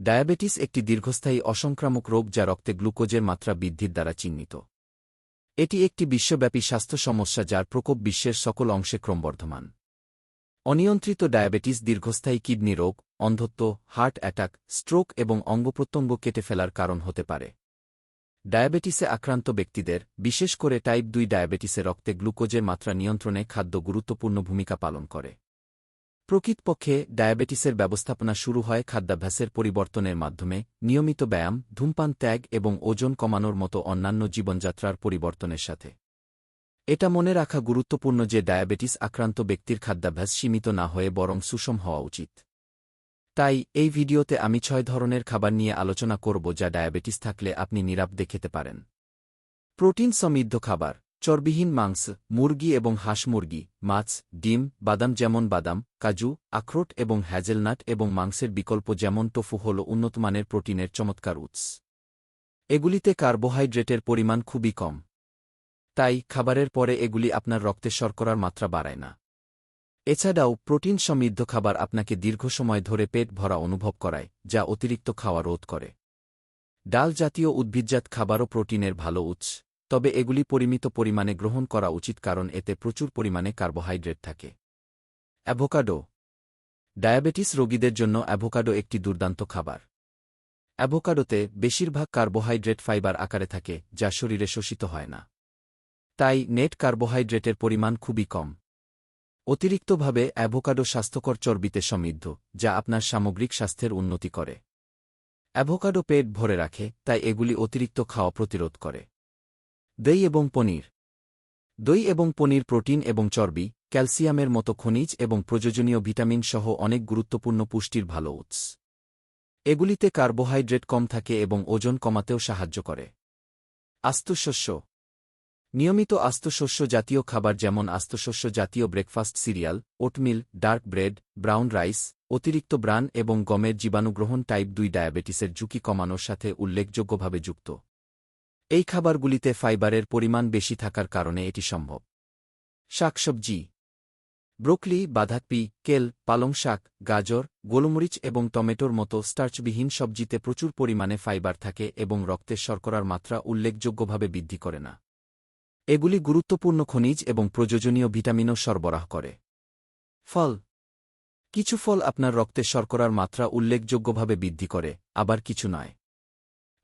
Diabetes একটি দীর্ঘস্থায়ী অসংক্রামক রোগ যা রক্তে গ্লুকোজের মাত্রা বৃদ্ধির দ্বারা চিহ্নিত। এটি একটি বিশ্বব্যাপী স্বাস্থ্য সমস্যা যার প্রকোপ বিশ্বের সকল অংশে ক্রমবর্ধমান। অনিয়ন্ত্রিত ডায়াবেটিস, দীর্ঘস্থায়ী কিডনি রোগ, অন্ধত্ব, হার্ট অ্যাটাক, স্ট্রোক এবং অঙ্গপ্রত্যঙ্গ কেটে ফেলার কারণ হতে পারে। ডায়াবেটিসে আক্রান্ত ব্যক্তিদের, বিশেষ করে টাইপ দুই ডায়াবেটিসে রক্তে গ্লুকোজের মাত্রা নিয়ন্ত্রণে খাদ্য গুরুত্বপূর্ণ ভূমিকা পালন করে। প্রকৃতপক্ষে, ডায়াবেটিসের ব্যবস্থাপনা শুরু হয় খাদ্যাভ্যাসের পরিবর্তনের মাধ্যমে, নিয়মিত ব্যায়াম, ধূমপান, ত্যাগ এবং ওজন কমানোর মতো অন্যান্য জীবনযাত্রার পরিবর্তনের সাথে। এটা মনে রাখা গুরুত্বপূর্ণ যে ডায়াবেটিস আক্রান্ত ব্যক্তির খাদ্যাভ্যাস সীমিত না হয়ে বরং সুষম হওয়া উচিত। তাই, এই ভিডিওতে আমি ছয় ধরনের খাবার নিয়ে আলোচনা করব যা ডায়াবেটিস থাকলে আপনি নিরাপদে খেতে পারেন। প্রোটিন সমৃদ্ধ খাবার। চর্বিহীন মাংস, মুরগি এবং হাঁস মুরগি, মাছ, ডিম, বাদাম যেমন বাদাম, কাজু, আখরোট এবং হ্যাজেলনাট এবং মাংসের বিকল্প যেমন টোফু হল উন্নতমানের প্রোটিনের চমৎকার উৎস। এগুলিতে কার্বোহাইড্রেটের পরিমাণ খুবই কম। তাই খাবারের পরে এগুলি আপনার রক্তে শর্করার মাত্রা বাড়ায় না। এছাড়াও প্রোটিন সমৃদ্ধ খাবার আপনাকে দীর্ঘ সময় ধরে পেট ভরা অনুভব করায়, যা অতিরিক্ত খাওয়া রোধ করে। ডাল জাতীয় উদ্ভিদজাত খাবারও প্রোটিনের ভালো উৎস। তবে এগুলি পরিমিত পরিমাণে গ্রহণ করা উচিত কারণ এতে প্রচুর পরিমাণে কার্বোহাইড্রেট থাকে। অ্যাভোকাডো। ডায়াবেটিস রোগীদের জন্য অ্যাভোকাডো একটি দুর্দান্ত খাবার। অ্যাভোকাডোতে বেশিরভাগ কার্বোহাইড্রেট ফাইবার আকারে থাকে, যা শরীরে শোষিত হয় না। তাই নেট কার্বোহাইড্রেটের পরিমাণ খুবই কম। অতিরিক্তভাবে অ্যাভোকাডো স্বাস্থ্যকর চর্বিতে সমৃদ্ধ, যা আপনার সামগ্রিক স্বাস্থ্যের উন্নতি করে। অ্যাভোকাডো পেট ভরে রাখে, তাই এগুলি অতিরিক্ত খাওয়া প্রতিরোধ করে। দই এবং পনির। দই এবং পনির প্রোটিন এবং চর্বি, ক্যালসিয়ামের মতো খনিজ এবং প্রয়োজনীয় ভিটামিন সহ অনেক গুরুত্বপূর্ণ পুষ্টির ভালো উৎস। এগুলিতে কার্বোহাইড্রেট কম থাকে এবং ওজন কমাতেও সাহায্য করে। আস্তুশস্য। নিয়মিত আস্তশস্য জাতীয় খাবার যেমন আস্তশস্য জাতীয় breakfast cereal, oatmeal, dark bread, brown rice, অতিরিক্ত ব্রান এবং গমের জীবাণুগ্রহণ টাইপ দুই ডায়াবেটিসের ঝুঁকি কমানোর সাথে উল্লেখযোগ্যভাবে যুক্ত। এই খাবারগুলিতে ফাইবারের পরিমাণ বেশি থাকার কারণে এটি সম্ভব। শাকসবজি, ব্রোকলি, বাঁধাকপি, কেল, পালং শাক, গাজর, গোলমরিচ এবং টমেটোর মতো স্টার্চবিহীন সবজিতে প্রচুর পরিমাণে ফাইবার থাকে এবং রক্তের শর্করার মাত্রা উল্লেখযোগ্যভাবে বৃদ্ধি করে না। এগুলি গুরুত্বপূর্ণ খনিজ এবং প্রয়োজনীয় ভিটামিনও সরবরাহ করে। ফল, কিছু ফল আপনার রক্তের শর্করার মাত্রা উল্লেখযোগ্যভাবে বৃদ্ধি করে, আবার কিছু নয়।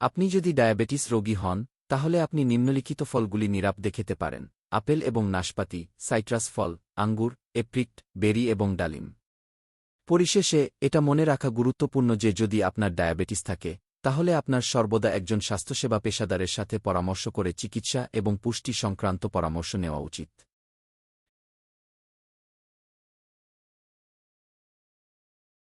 আপনি যদি ডায়াবেটিস রোগী হন, তাহলে আপনি নিম্নলিখিত ফলগুলি নিরাপ দেখেতে পারেন, আপেল এবং নাশপাতি, সাইট্রাস ফল, আঙ্গুর, এপ্রিক্ট, বেরি এবং ডালিম। পরিশেষে, এটা মনে রাখা গুরুত্বপূর্ণ যে যদি আপনার ডায়াবেটিস থাকে, তাহলে আপনার সর্বদা একজন স্বাস্থ্যসেবা পেশাদারের সাথে পরামর্শ করে চিকিৎসা এবং পুষ্টি সংক্রান্ত পরামর্শ নেওয়া উচিত।